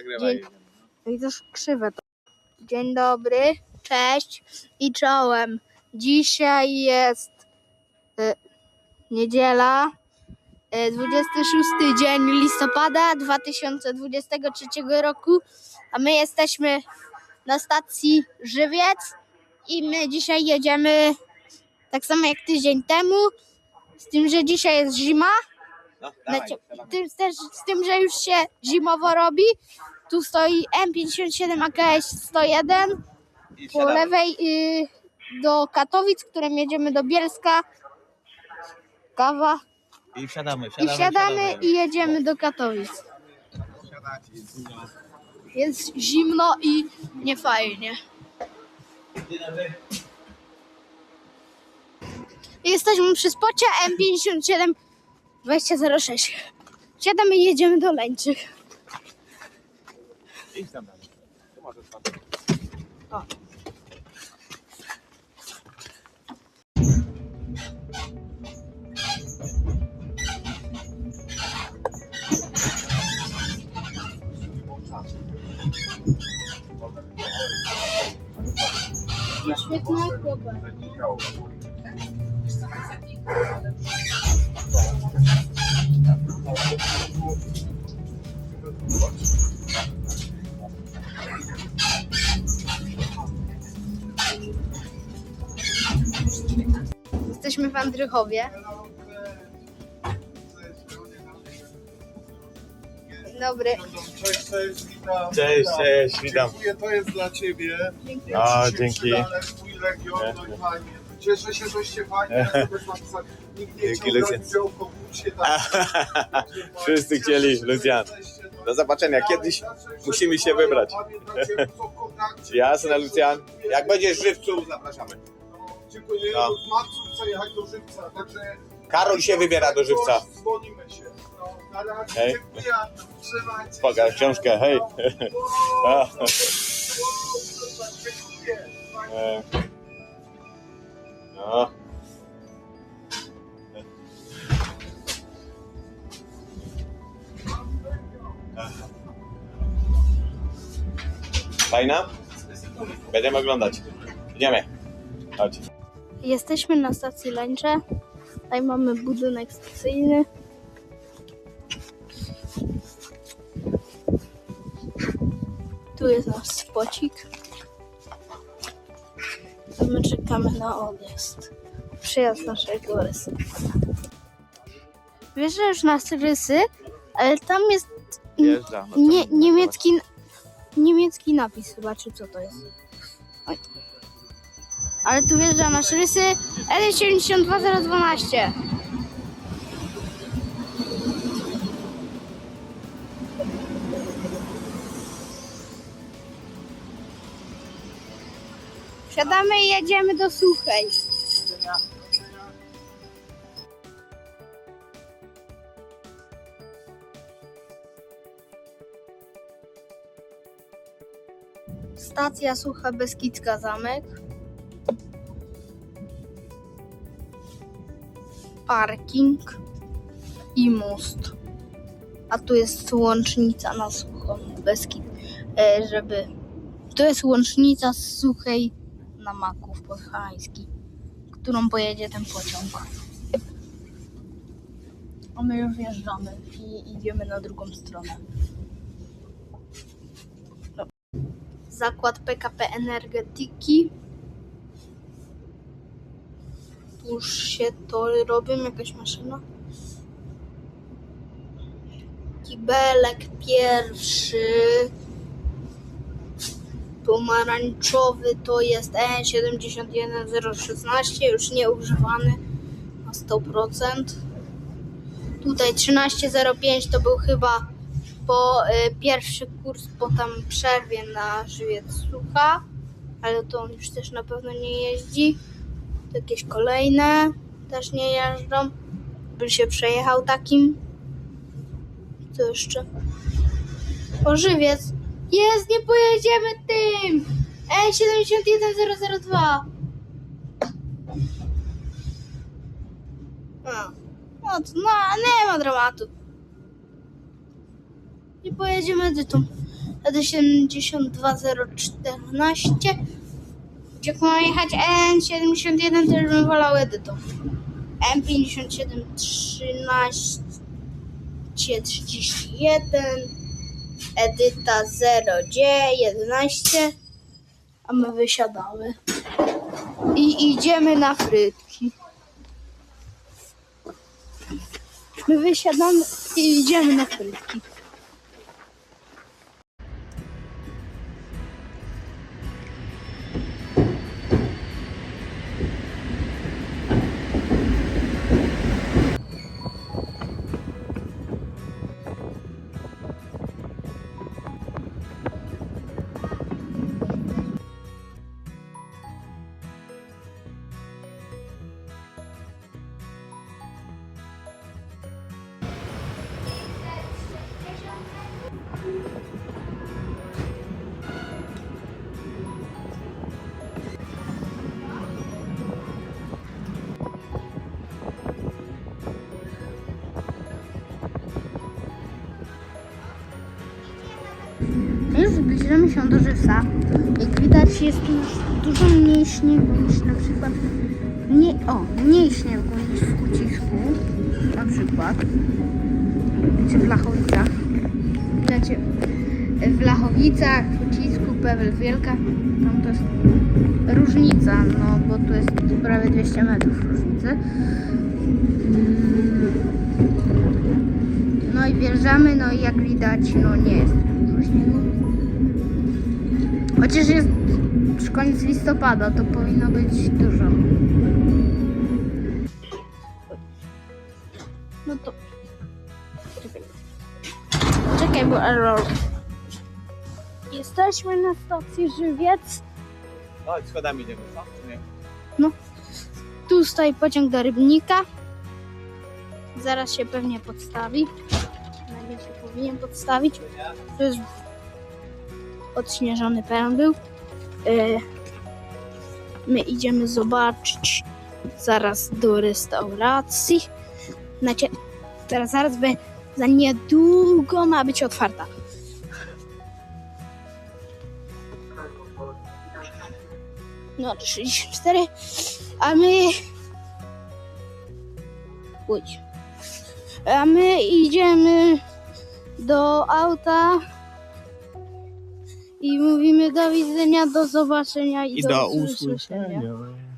Nagrywaj. Dzień- krzywe to. Dzień dobry, cześć i czołem. Dzisiaj jest y, niedziela, y, 26 dzień listopada 2023 roku, a my jesteśmy na stacji Żywiec i my dzisiaj jedziemy tak samo jak tydzień temu, z tym, że dzisiaj jest zima. No, dawaj, tym, też z tym, że już się zimowo robi. Tu stoi M57 AKS 101 I po wsiadamy. lewej y, do Katowic, którym jedziemy do Bielska. Kawa. I wsiadamy, I wsiadamy. wsiadamy i jedziemy do Katowic. Jest zimno. I niefajnie. Jesteśmy przy spocie M57 2006. Wsiadamy i jedziemy do Leńczych. Idź tam dalej. Tu możesz tam. Świetna chłopak. Jesteśmy w Andrychowie. Dzień Dobry. Cześć, cześć, witam. Cześć, witam. cześć, witam. Dziękuję, to jest dla Ciebie. Dzięki. A, dzięki. Twój no i fajnie. Cieszę się, żeście fajnie sobie napisali. Nikt nie chciał brać udziału w konkursie, tak. Wszyscy chcieli, się, że no. Do zobaczenia. Kiedyś musimy się wybrać. W. Jasne, Lucjan. Jak będziesz żywcu, zapraszamy. No, Dziękuję. No. Z Marców chcę jechać do Żywca, także... Karol się wybiera do Żywca. Dzwonimy się. No, na razie. Hej. Dziękuję. Trzymajcie się. Pokaż książkę, hej. O, A. Dziękuję. No. Fajna? Będziemy oglądać. Idziemy. Chodź. Jesteśmy na stacji Lęcze. Tutaj mamy budynek stacyjny. Tu jest nasz spocik. My czekamy na odjazd. Przyjazd naszego rysy. Wiesz, że już nas rysy, ale tam jest Wjeżdża. No to- nie, niemiecki, niemiecki napis chyba, czy co to jest. Oj. Ale tu wjeżdża nasz rysy L72012. Wsiadamy i jedziemy do Suchej. Stacja Sucha Beskidzka Zamek. Parking i most. A tu jest łącznica na Suchą Beskid, e, żeby... To jest łącznica z Suchej na Maków Podhalański, którą pojedzie ten pociąg. A my już wjeżdżamy i idziemy na drugą stronę. zakład PKP Energetyki. Już się to robią, jakaś maszyna. Kibelek pierwszy. Pomarańczowy to jest E E71016, już nieużywany na 100%. Tutaj 1305 to był chyba po y, pierwszy kurs po tam przerwie na żywiec sucha, ale to on już też na pewno nie jeździ. To jakieś kolejne też nie jeżdżą. By się przejechał takim. Co jeszcze? O żywiec. Jest, nie pojedziemy tym! E71002. A, no, no, nie ma dramatu. I pojedziemy dytą. ED72014. Jak mam jechać N71, to już bym wolał Edytą. M57 13 31 Edyta 0D 11 a my wysiadamy i idziemy na frytki. My wysiadamy i idziemy na frytki. Zbliżamy się do Żysa. Jak widać jest tu dużo mniej śniegu niż na przykład mniej, o, mniej śniegu niż w Kucisku na przykład w Lachowicach. Znaczy w Lachowicach, w Kucisku, Pewel Wielka tam to jest różnica, no bo tu jest prawie 200 metrów różnicy. Mm. No i wjeżdżamy, no i jak widać, no nie jest dużo śniegu. Chociaż jest już koniec listopada, to powinno być dużo. No to... Czekaj. Czekaj, bo error. Jesteśmy na stacji Żywiec. Chodź, schodami idziemy, co? Nie? Tu stoi pociąg do Rybnika. Zaraz się pewnie podstawi. Przynajmniej się powinien podstawić. To jest odśnieżony peron był. My idziemy zobaczyć zaraz do restauracji. Znaczy, teraz zaraz by za niedługo ma być otwarta. No, 64. A my. Pójdź. A my idziemy do auta i mówimy do widzenia, do zobaczenia i, I do, do usłyszenia. usłyszenia.